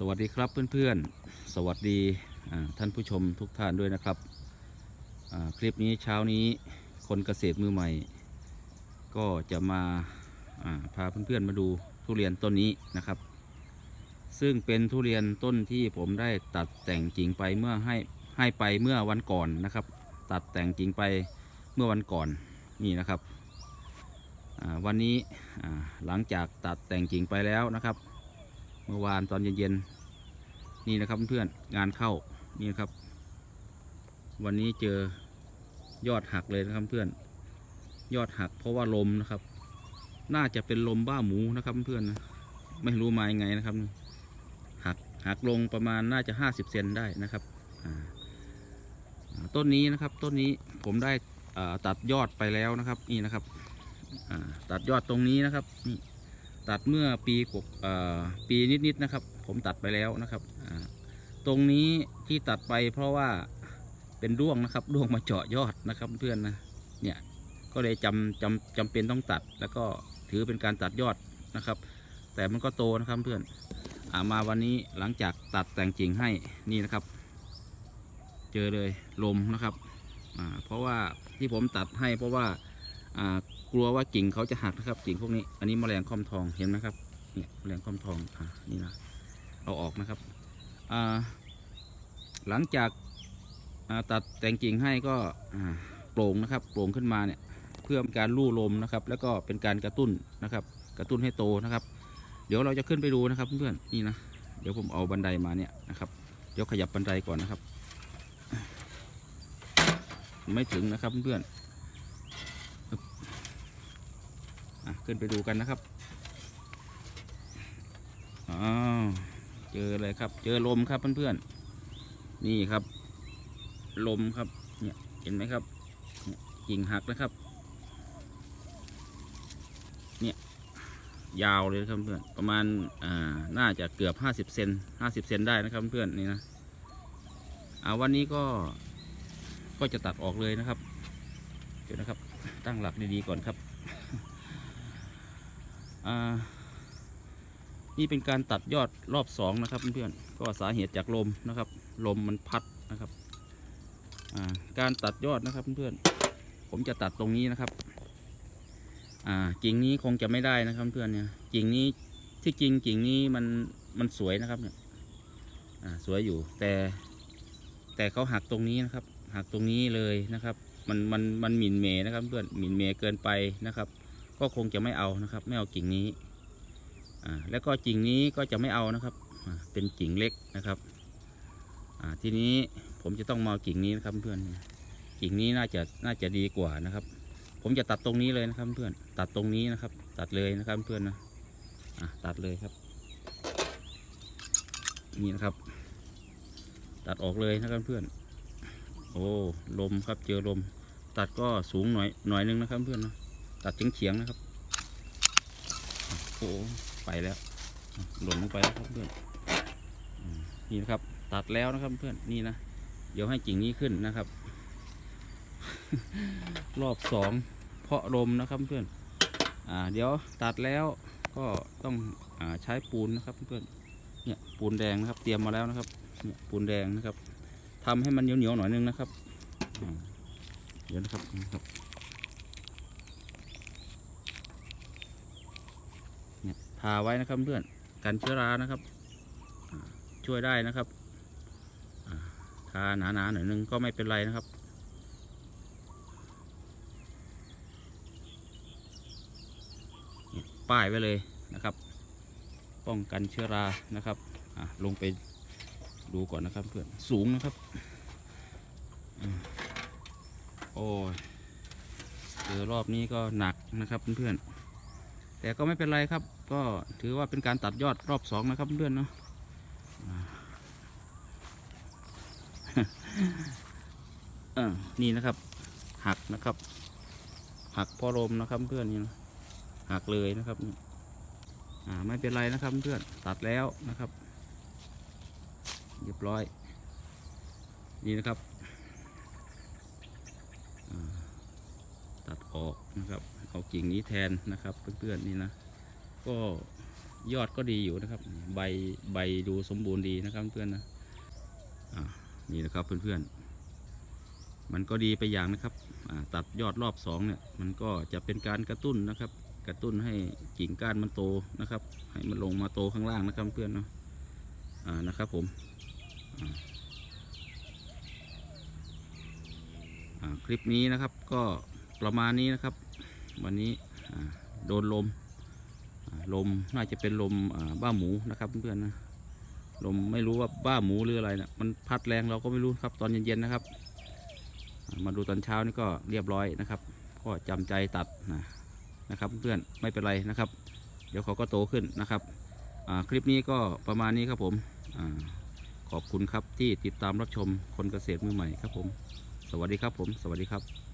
สวัสดีครับเพื่อนๆ สวัสดีท่านผู้ชมทุกท่านด้วยนะครับ คลิปนี้เช้านี้คนเกษตรมือใหม่ ก็จะมาพาเพื่อนๆมาดูทุเรียนต้นนี้นะครับ ซึ่งเป็นทุเรียนต้นที่ผมได้ตัดแต่งกิ่งไปเมื่อให้ให้ไปเมื่อวันก่อนนะครับ ตัดแต่งกิ่งไปเมื่อวันก่อนนี่นะครับวันนี้หลังจากตัดแต่งกิ่งไปแล้วนะครับ เมื่อวานตอนเย็นๆนี่นะครับเพื่อนงานเข้านี่นะครับ วันนี้เจอยอดหักเลยนะครับเพื่อนยอดหักเพราะว่าลมนะครับ น่าจะเป็นลมบ้าหมูนะครับเพื่อนนะไม่รู้มายังไงนะครับ หักหักลงประมาณน่าจะห้าสิบเซนได้นะครับต้นนี้นะครับต้นนี้ผมได้ตัดยอดไปแล้วนะครับ นี่นะครับตัดยอดตรงนี้นะครับนี่ ตัดเมื่อปีกว่าเอ่อปีนิดๆนะครับ ผมตัดไปแล้วนะครับ ตรงนี้ที่ตัดไปเพราะว่าเป็นด้วงนะครับด้วงมาเจาะยอดนะครับเพื่อนนะเนี่ยก็เลยจำจำจำเป็นต้องตัด แล้วก็ถือเป็นการตัดยอดนะครับ แต่มันก็โตนะครับเพื่อนอามาวันนี้หลังจากตัดแต่งกิ่งให้นี่นะครับ เจอเลยลมนะครับเพราะว่าที่ผมตัดให้เพราะว่าอ่า กลัวว่ากิ่งเขาจะหักนะครับ กิ่งพวกนี้ อันนี้แมลงค่อมทองเห็นไหมครับเนี่ยแมลงค่อมทองอ่านี่นะเอาออกนะครับอ่าหลังจากาตัดแต่งกิ่งให้ก็โปร่งนะครับโปร่งขึ้นมาเนี่ยเพื่อเป็นการลู่ลมนะครับ แล้วก็เป็นการกระตุ้นนะครับ กระตุ้นให้โตนะครับ เดี๋ยวเราจะขึ้นไปดูนะครับเพื่อนๆนี่นะเดี๋ยวผมเอาบันไดมาเนี่ยนะครับเดี๋ยวขยับบันไดก่อนนะครับ ไม่ถึงนะครับเพื่อนๆ อะ ขึ้นไปดูกันนะครับอ้าวเจอเลยครับ เจอลมครับเพื่อนๆนี่ครับ ลมครับเนี่ยเห็นไหมครับเนี่ยกิ่งหักนะครับ เนี่ยยาวเลยครับเพื่อนประมาณอ่าน่าจะเกือบห้าสิบเซนห้าสิบเซนได้นะครับเพื่อนนี่นะอ่าวันนี้ก็ก็จะตัดออกเลยนะครับเดี๋ยวนะครับ ตั้งหลักดีๆก่อนครับ นี่เป็นการตัดยอดรอบสองนะครับเพื่อนๆก็สาเหตุจากลมนะครับ ลมมันพัดนะครับาการตัดยอดนะครับเพื่อนๆผมจะตัดตรงนี้นะครับกิ่งนี้คงจะไม่ได้นะครับเพื่อนเนี่ยกิ่งนี้ที่จริงกิ่งนี้มันมันสวยนะครับเนี่ยสวยอยู่แต่ แต่เขาหักตรงนี้นะครับ หักตรงนี้เลยนะครับ มันมันมันหมิ่นเมนะครับเพื่อนหมิ่นเมเกินไปนะครับ ก็คงจะไม่เอานะครับ ไม่เอากิ่งนี้อ่าแล้วก็กิ่งนี้ก็จะไม่เอานะครับเป็นกิ่งเล็กนะครับอ่าทีนี้ผมจะต้องมาเอากิ่งนี้นะครับเพื่อนกิ่งนี้น่าจะน่าจะดีกว่านะครับ ผมจะตัดตรงนี้เลยนะครับเพื่อนตัดตรงนี้นะครับ ตัดเลยนะครับเพื่อนนะอะตัดเลยครับ นี่นะครับ ตัดออกเลยนะครับเพื่อน โอ้ลมครับเจอลม ตัดก็สูงหน่อยหน่อยนึงนะครับเพื่อนนะ ตัดเฉียงๆนะครับโอ้ไปแล้วหล่นลงไปแล้วครับเพื่อนนี่นะครับ ตัดแล้วนะครับเพื่อนนี่นะเดี๋ยวให้กิ่งนี้ขึ้นนะครับ รอบสองเพาะลมนะครับเพื่อนอ่าเดี๋ยวตัดแล้วก็ต้องอใช้ปูนนะครับเพื่อนเนี่ยปูนแดงนะครับ เตรียมมาแล้วนะครับเนี่ยปูนแดงนะครับทำให้มันเหนียวๆหน่อยนึงนะครับเดี๋ยวนะครับนี่ครับ ทาไว้นะครับเพื่อนกันเชื้อรานะครับ ช่วยได้นะครับทาหนาๆหน่อยนึงก็ไม่เป็นไรนะครับป้ายไว้เลยนะครับ ป้องกันเชื้อรานะครับลงไปดูก่อนนะครับเพื่อนสูงนะครับอโอ้ยเจอรอบนี้ก็หนักนะครับเพื่อนๆแต่ก็ไม่เป็นไรครับ ก็ถือว่าเป็นการตัดยอดรอบสองนะครับเพื่อนเนาะเออนี่นะครับ หักนะครับ หักพอลมนะครับเพื่อนนี่นะหักเลยนะครับอ่าไม่เป็นไรนะครับเพื่อนตัดแล้วนะครับเรียบร้อย นี่นะครับตัดออกนะครับ เอากิ่งนี้แทนนะครับเพื่อนๆนี่นะ ก็ยอดก็ดีอยู่นะครับ ใบใบดูสมบูรณ์ดีนะครับเพื่อนนะอ่านี่นะครับเพื่อนๆ มันก็ดีไปอย่างนะครับตัดยอดรอบสองเนี่ยมันก็จะเป็นการกระตุ้นนะครับ กระตุ้นให้กิ่งก้านมันโตนะครับ ให้มันลงมาโตข้างล่างนะครับเพื่อนเนาะอ่านะครับผมคลิปนี้นะครับก็ประมาณนี้นะครับ วันนี้โดนลม ลมน่าจะเป็นลมบ้าหมูนะครับเพื่อนๆนะลมไม่รู้ว่าบ้าหมูหรืออะไรนะมันพัดแรงเราก็ไม่รู้ครับตอนเย็นๆนะครับ มาดูตอนเช้านี่ก็เรียบร้อยนะครับก็จำใจตัดนะนะครับเพื่อนไม่เป็นไรนะครับ เดี๋ยวเขาก็โตขึ้นนะครับคลิปนี้ก็ประมาณนี้ครับผมอขอบคุณครับที่ติดตามรับชมคนเกษตรมือใหม่ครับผม สวัสดีครับผม สวัสดีครับ